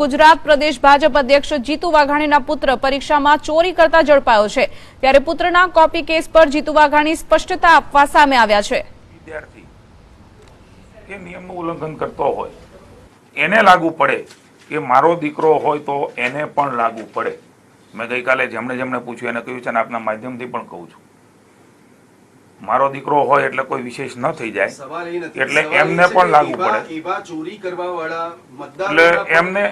ગુજરાત પ્રદેશ ભાજપ અધ્યક્ષ જીતુ વાઘાણીના પુત્ર પરીક્ષામાં ચોરી કરતા ઝડપાયો છે. ત્યારે પુત્રના કોપી કેસ પર જીતુ વાઘાણી સ્પષ્ટતા આપવા સામે આવ્યા છે. વિદ્યાર્થી નિયમનું ઉલ્લંઘન કરતો હોય, એને લાગુ પડે કે મારો દીકરો હોય તો એને પણ લાગુ પડે. મેં ગઈકાલે જેમણે જેમણે પૂછ્યું, એને કહ્યું છે, અને આપના માધ્યમથી પણ કહું છું. મારો દીકરો હોય એટલે કોઈ વિશેષ ન થઈ જાય. એટલે એમને પણ લાગુ પડે. એટલે એમને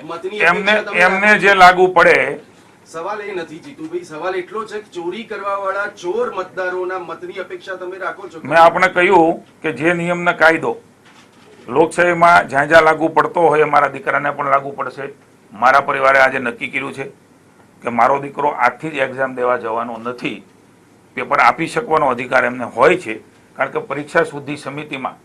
એમને એમને જે લાગુ પડે સવાલ એ નથી જીતુભાઈ. સવાલ એટલો છે કે ચોરી કરવા વાળા ચોર મતદારોના મતની અપેક્ષા તમે રાખો છો મેં આપણે કહ્યું કે જે નિયમનો કાયદો લોકશાહીમાં જ્યાં જ્યાં લાગુ પડતો હોય મારા દીકરાને પણ લાગુ પડશે. મારા પરિવારે આજે નક્કી કર્યું છે કે મારો દીકરો આજથી જ એક્ઝામ દેવા જવાનો નથી. પેપર આપી શકવાનો અધિકાર એમને હોય છે કારણ કે પરીક્ષા સુધી સમિતિમાં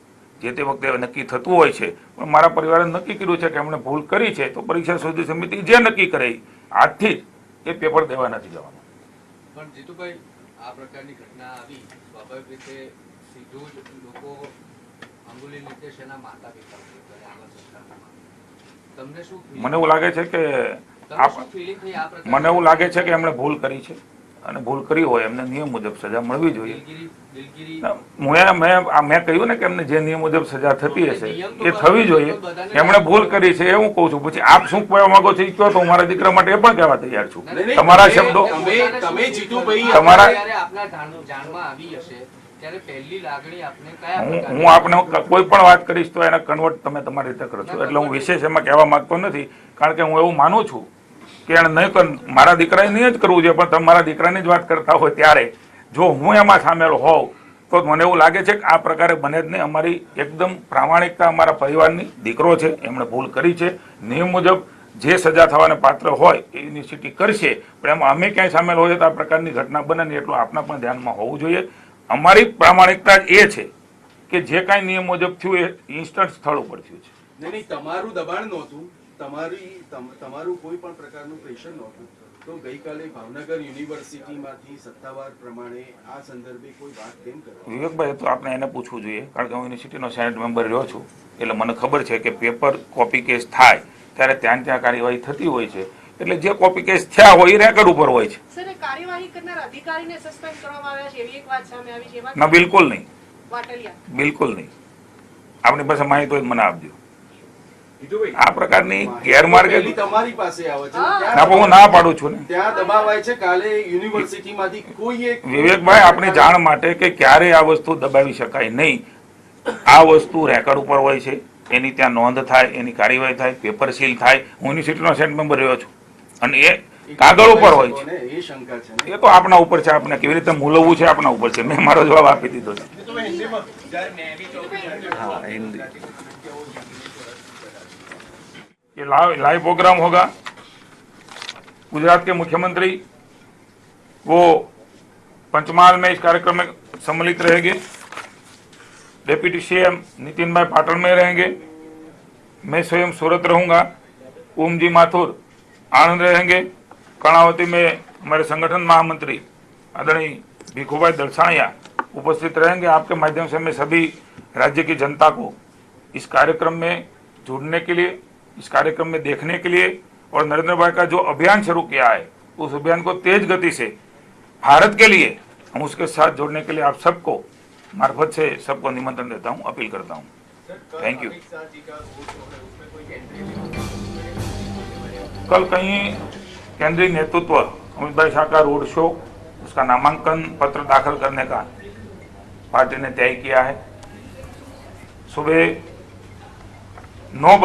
જે તે વખતે નક્કી થતું હોય છે પણ મારા પરિવારે નક્કી કર્યું છે કે એમણે ભૂલ કરી છે તો પરીક્ષા સુધી સમિતિ જે નક્કી કરે આજથી એ પેપર દેવા નથી જવાનું. પણ જીતુભાઈ આ પ્રકારની ઘટના આવી સ્વાભાવિક રીતે સીધું જ લોકો અંગુલી નિર્દેશ એના માતા પિતા તમને શું મને એવું લાગે છે કે? મને એવું લાગે છે કે એમણે ભૂલ કરી છે. અને ભૂલ કરી હોય એમને નિયમ મુજબ સજા મળવી જોઈએ. દિલગીરી મેં મેં કહ્યું ને કે એમને જે નિયમ મુજબ સજા થતી હશે એ થવી જોઈએ. એમણે ભૂલ કરી છે એ હું કહું છું. પછી આપ શું કહેવા માંગો છો એ કહો તો હું મારા દીકરા માટે એ પણ કહેવા તૈયાર છું. તમારા શબ્દો તમે- તમે જીતુભાઈ તમારા- જ્યારે આપના જાણ- જાણમાં આવી હશે ત્યારે પહેલી લાગણી આપને કયા હું હું આપને કોઈ પણ વાત કરીશ તો એને કન્વર્ટ તમે તમારી રીતે કરશો એટલે હું વિશેષ એમાં કહેવા માંગતો નથી કારણ કે હું એવું માનું છું કે એને નહીં કર મારા દીકરાએ નહીં જ કરવું જોઈએ, પણ તમે મારા દીકરાની જ વાત કરતા હોય ત્યારે. જો હું એમાં સામેલ હોઉં, તો મને એવું લાગે છે કે આ પ્રકારે બને જ નહીં. અમારી એકદમ પ્રામાણિકતા અમારા પરિવારની દીકરો છે, એમણે ભૂલ કરી છે. નિયમ મુજબ જે સજા થવાને પાત્ર હોય, એ યુનિવર્સિટી કરશે. પણ એમાં અમે ક્યાંય સામેલ હોઈએ તો આ પ્રકારની ઘટના બને ને એટલું આપના પણ ધ્યાનમાં હોવું જોઈએ. અમારી પ્રામાણિકતા એ છે કે જે કાંઈ નિયમ મુજબ થયું એ ઇન્સ્ટન્ટ સ્થળ ઉપર થયું છે. તમારું દબાણ નહોતું. તમારી તમ- તમારું કોઈ પણ પ્રકારનું પ્રેશર નહોતું. તો ગઈકાલે ભાવનગર યુનિવર્સિટીમાંથી સત્તાવાર પ્રમાણે આ સંદર્ભે કોઈ વાત કેમ કરી? વિવેકભાઈ તો આપણે એને પૂછવું જોઈએ કારણ કે હું યુનિવર્સિટીનો સેનેટ મેમ્બર રહ્યો છું. એટલે મને ખબર છે કે પેપર કોપી કેસ થાય ત્યારે ત્યાં ને ત્યાં કાર્યવાહી થતી હોય છે. એટલે જે કોપી કેસ થયા હોય એ રેકર્ડ ઉપર હોય છે. સર કાર્યવાહી કરનાર અધિકારીને સસ્પેન્ડ કરવામાં આવ્યા છે એવી એક વાત સામે આવી છે ના બિલકુલ નહીં. બિલકુલ નહીં. આપણી પાસે માહિતી હોય મને આપજો. આ પ્રકારની ગેરમાર્ગે તમારી પાસે આવે છે. ના પણ હું ના પાડું છું ને. ત્યાં દબાવાય છે. કાલે યુનિવર્સિટીમાંથી કોઈ એક વિવેકભાઈ આપણી જાણ માટે કે ક્યારે આ વસ્તુ દબાવી શકાય નહીં. આ વસ્તુ રેકર્ડ ઉપર હોય છે. એની ત્યાં નોંધ થાય એની કાર્યવાહી થાય પેપર સીલ થાય. હું યુનિવર્સિટીનો સેન્ટ મેમ્બર રહ્યો છું. અને એ કાગળ ઉપર હોય છે એ શંકા છે એ તો આપણા ઉપર છે. આપણે કેવી રીતે મૂલવવું છે આપણા ઉપર છે. મેં મારો જવાબ આપી દીધો છે. ये लाइव लाइव प्रोग्राम होगा। गुजरात के मुख्यमंत्री, वो पंचमहाल में इस कार्यक्रम में सम्मिलित रहेंगे। डेप्यूटी सीएम नितिन भाई पाटण में रहेंगे। मैं स्वयं सूरत रहूँगा। ओम जी माथुर आनंद रहेंगे। कर्णावती में हमारे संगठन महामंत्री आदरणीय भिखुभाई दलसाणिया उपस्थित रहेंगे। आपके माध्यम से मैं सभी राज्य की जनता को इस कार्यक्रम में जुड़ने के लिए इस कार्यक्रम में देखने के लिए और नरेंद्र भाई का जो अभियान शुरू किया है, उस अभियान को तेज गति से भारत के लिए, हम उसके साथ जोड़ने के लिए आप सबको मार्फत से सबको निमंत्रण देता हूँ, अपील करता हूँ। थैंक यू कल कहीं केंद्रीय नेतृत्व अमित भाई शाह का रोड शो, उसका नामांकन पत्र दाखिल करने का पार्टी ने तय किया है। सुबह नौ